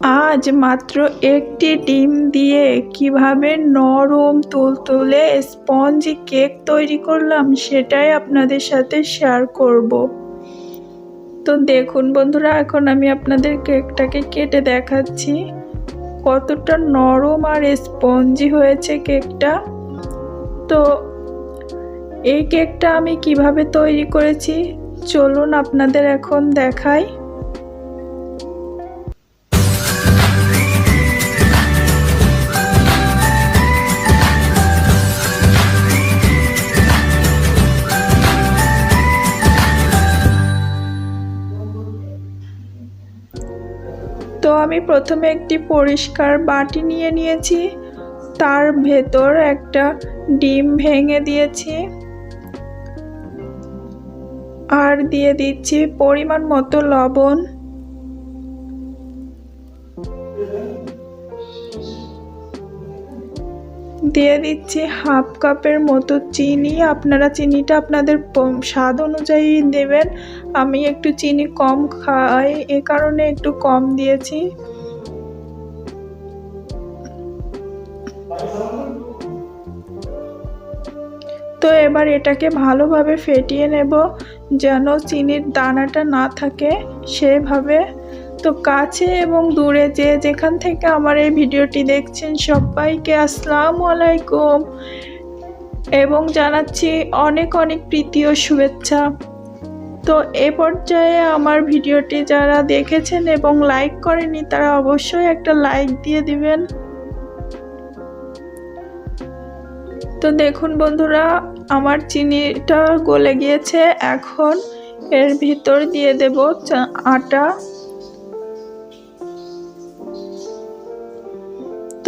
আজ মাত্র একটি ডিম দিয়ে কীভাবে নরম তুলতুলে স্পঞ্জি কেক তৈরি করলাম সেটাই আপনাদের সাথে শেয়ার করব। তো দেখুন বন্ধুরা, এখন আমি আপনাদের কেকটাকে কেটে দেখাচ্ছি। কতটা নরম আর স্পঞ্জি হয়েছে কেকটা। তো এই কেকটা আমি কীভাবে তৈরি করেছি, চলুন আপনাদের এখন দেখাই। আমি প্রথমে একটি পরিষ্কার বাটি নিয়ে নিয়েছি। তার ভেতর একটা ডিম ভেঙে দিয়েছি। আর দিয়ে দিচ্ছি পরিমাণ মতো লবণ। দিয়ে দিচ্ছি হাফ কাপের মতো চিনি। আপনারা চিনিটা আপনাদের স্বাদ অনুযায়ী দেবেন। আমি একটু চিনি কম খাই, এ কারণে একটু কম দিয়েছি। তো এবার এটাকে ভালোভাবে ফেটিয়ে নেব, যেন চিনির দানাটা না থাকে। সেভাবে তো কাছে এবং দূরে যে যেখান থেকে আমার এই ভিডিওটি দেখছেন সবাইকে আসসালামু আলাইকুম। এবং জানাচ্ছি অনেক অনেক প্রীতি ও শুভেচ্ছা। তো এ পর্যায়ে আমার ভিডিওটি যারা দেখেছেন এবং লাইক করেনি তারা অবশ্যই একটা লাইক দিয়ে দিবেন। তো দেখুন বন্ধুরা, আমার চিনিটা গলে গিয়েছে। এখন এর ভিতর দিয়ে দেব আটা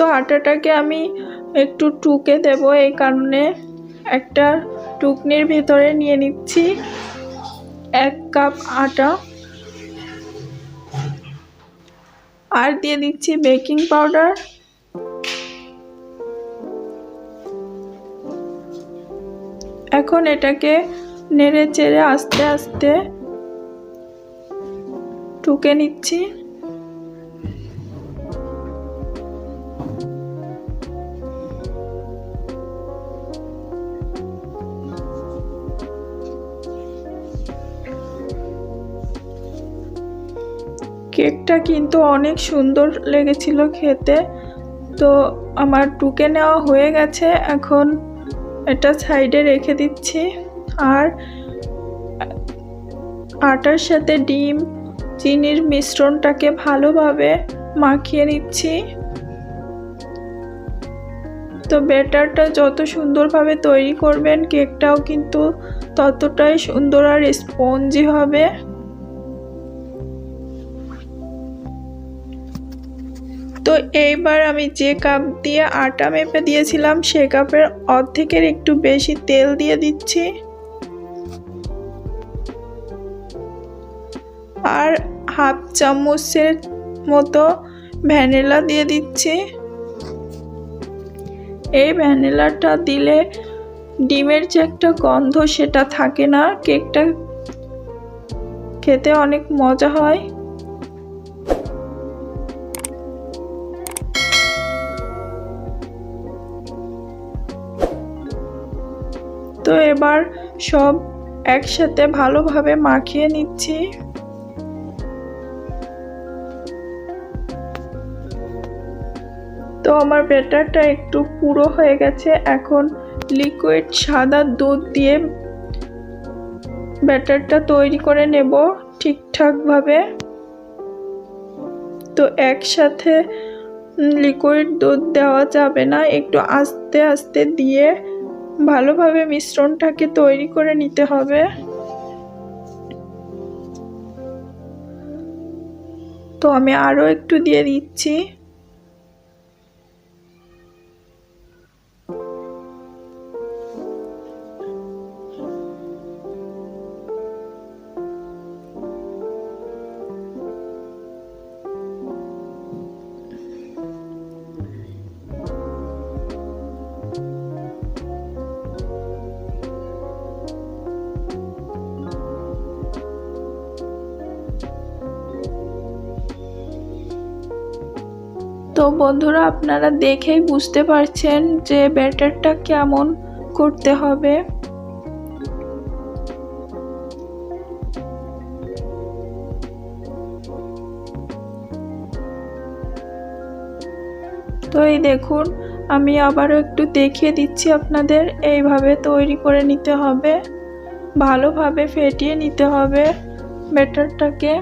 তো আটাটাকে আমি একটু টুকে দেব, এই কারণে একটা টুকনির ভিতরে নিয়ে নিচ্ছি। এক কাপ আটা। আর দিয়ে দিচ্ছি বেকিং পাউডার। এখন এটাকে নেড়ে চেড়ে আস্তে আস্তে টুকে নিচ্ছি। কেকটা কিন্তু অনেক সুন্দর লেগেছিল খেতে। তো আমার টুকে নেওয়া হয়ে গেছে, এখন এটা সাইডে রেখে দিচ্ছি। আর আটার সাথে ডিম, চিনির মিশ্রণটাকে ভালোভাবে মাখিয়ে নিচ্ছি। তো ব্যাটারটা যত সুন্দরভাবে তৈরি করবেন, কেকটাও কিন্তু ততটাই সুন্দর আর স্পঞ্জি হবে। তো এইবার আমি যে কাপ দিয়ে আটা মেপে দিয়েছিলাম, সে কাপের অর্ধেকের একটু বেশি তেল দিয়ে দিচ্ছি। আর হাফ চামচের মতো ভ্যানিলা দিয়ে দিচ্ছি। এই ভ্যানিলাটা দিলে ডিমের যে একটা গন্ধ সেটা থাকে না, কেকটা খেতে অনেক মজা হয়। তো এবার সব একসাথে ভালোভাবে মাখিয়ে নিচ্ছি। তো আমার ব্যাটারটা একটু পুরো হয়ে গেছে। এখন লিকুইড সাদা দুধ দিয়ে ব্যাটারটা তৈরি করে নেব ঠিকঠাকভাবে। তো একসাথে লিকুইড দুধ দেওয়া যাবে না, একটু আস্তে আস্তে দিয়ে ভালোভাবে মিশ্রণটাকে তৈরি করে নিতে হবে। তো আমি আরও একটু দিয়ে দিচ্ছি। তো বন্ধুরা, আপনারা দেখেই বুঝতে পারছেন যে ব্যাটারটা কেমন করতে হবে। তো এই দেখুন, আমি আবারও একটু দেখিয়ে দিচ্ছি আপনাদের, এইভাবে তৈরি করে নিতে হবে। ভালোভাবে ফেটিয়ে নিতে হবে ব্যাটারটাকে।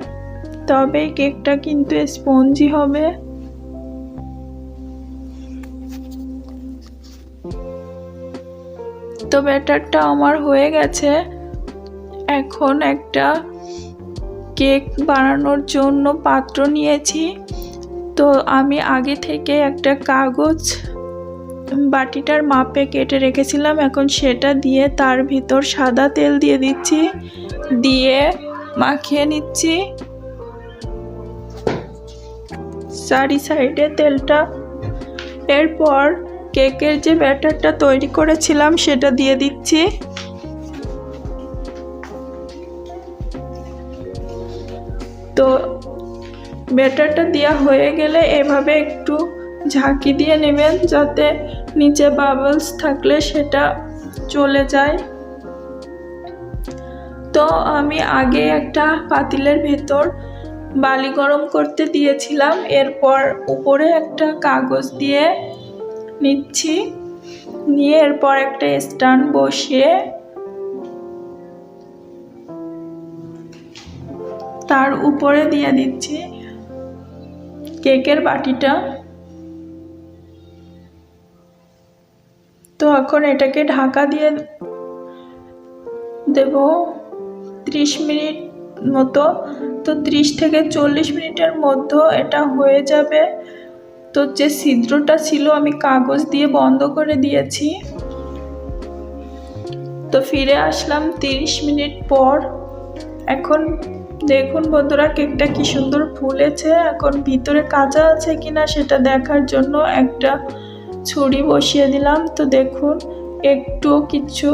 তবেই কেকটা কিন্তু স্পঞ্জি হবে। তো ব্যাটারটা আমার হয়ে গেছে। এখন একটা কেক বানানোর জন্য পাত্র নিয়েছি। তো আমি আগে থেকে একটা কাগজ বাটিটার মাপে কেটে রেখেছিলাম। এখন সেটা দিয়ে তার ভিতর সাদা তেল দিয়ে দিচ্ছি। দিয়ে মাখিয়ে নিচ্ছি। চারি সাইডে তেলটা। এরপর কেকের যে ব্যাটারটা তৈরি করেছিলাম, সেটা দিয়ে দিচ্ছি। তো ব্যাটারটা দেওয়া হয়ে গেলে এভাবে একটু ঝাঁকি দিয়ে নেবেন, যাতে নিচে বাবলস থাকলে সেটা চলে যায়। তো আমি আগে একটা পাতিলের ভেতর বালি গরম করতে দিয়েছিলাম, এরপর উপরে একটা কাগজ দিয়ে নিচ্ছি। নিয়ে এরপর একটা স্ট্যান্ড বসিয়ে তার উপরে দিয়ে দিচ্ছি কেকের বাটিটা। তো এখন এটাকে ঢাকা দিয়ে দেব ত্রিশ মিনিট মতো। তো ত্রিশ থেকে চল্লিশ মিনিটের মধ্যে এটা হয়ে যাবে। তো যে ছিদ্রটা ছিল আমি কাগজ দিয়ে বন্ধ করে দিয়েছি। তো ফিরে আসলাম তিরিশ মিনিট পর। এখন দেখুন বন্ধুরা কেকটা কি সুন্দর ফুলেছে। এখন ভিতরে কাঁচা আছে কিনা সেটা দেখার জন্য একটা ছুরি বসিয়ে দিলাম। তো দেখুন একটু কিছু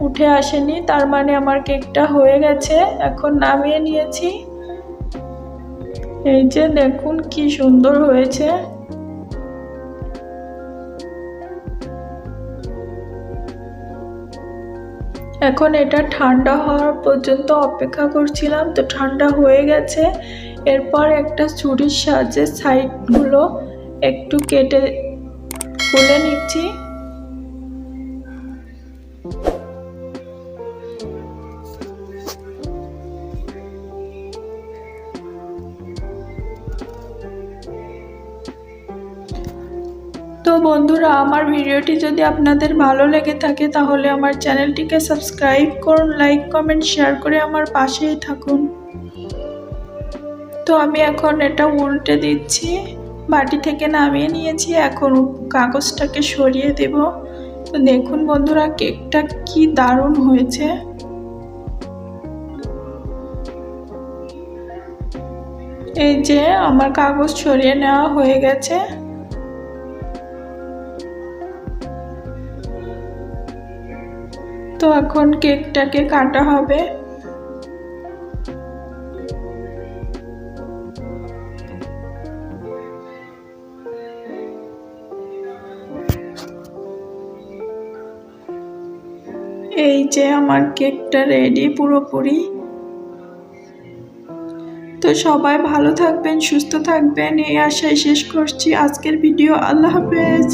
উঠে আসেনি, তার মানে আমার কেকটা হয়ে গেছে। এখন নামিয়ে নিয়েছি। এই যে দেখুন কি সুন্দর হয়েছে। এখন এটা ঠান্ডা হওয়ার পর্যন্ত অপেক্ষা করছিলাম, তো ঠান্ডা হয়ে গেছে। এরপর একটা ছুরির সাহায্যে সাইডগুলো একটু কেটে খুলে নিচ্ছি। তো বন্ধুরা, আমার ভিডিওটি যদি আপনাদের ভালো লেগে থাকে, তাহলে আমার চ্যানেলটিকে সাবস্ক্রাইব করুন, লাইক, কমেন্ট, শেয়ার করে আমার পাশেই থাকুন। তো আমি এখন এটা উল্টে দিচ্ছি। বাটি থেকে নামিয়ে নিয়েছি, এখন কাগজটাকে সরিয়ে দেব। তো দেখুন বন্ধুরা, কেকটা কি দারুণ হয়েছে। এই যে, আমার কাগজ সরিয়ে নেওয়া হয়ে গেছে। তো এখন কেকটাকে কাটা হবে। এই যে আমার কেকটা রেডি পুরোপুরি। তো সবাই ভালো থাকবেন, সুস্থ থাকবেন, এই আশায় শেষ করছি। আজকের ভিডিও, আল্লাহ হাফেজ।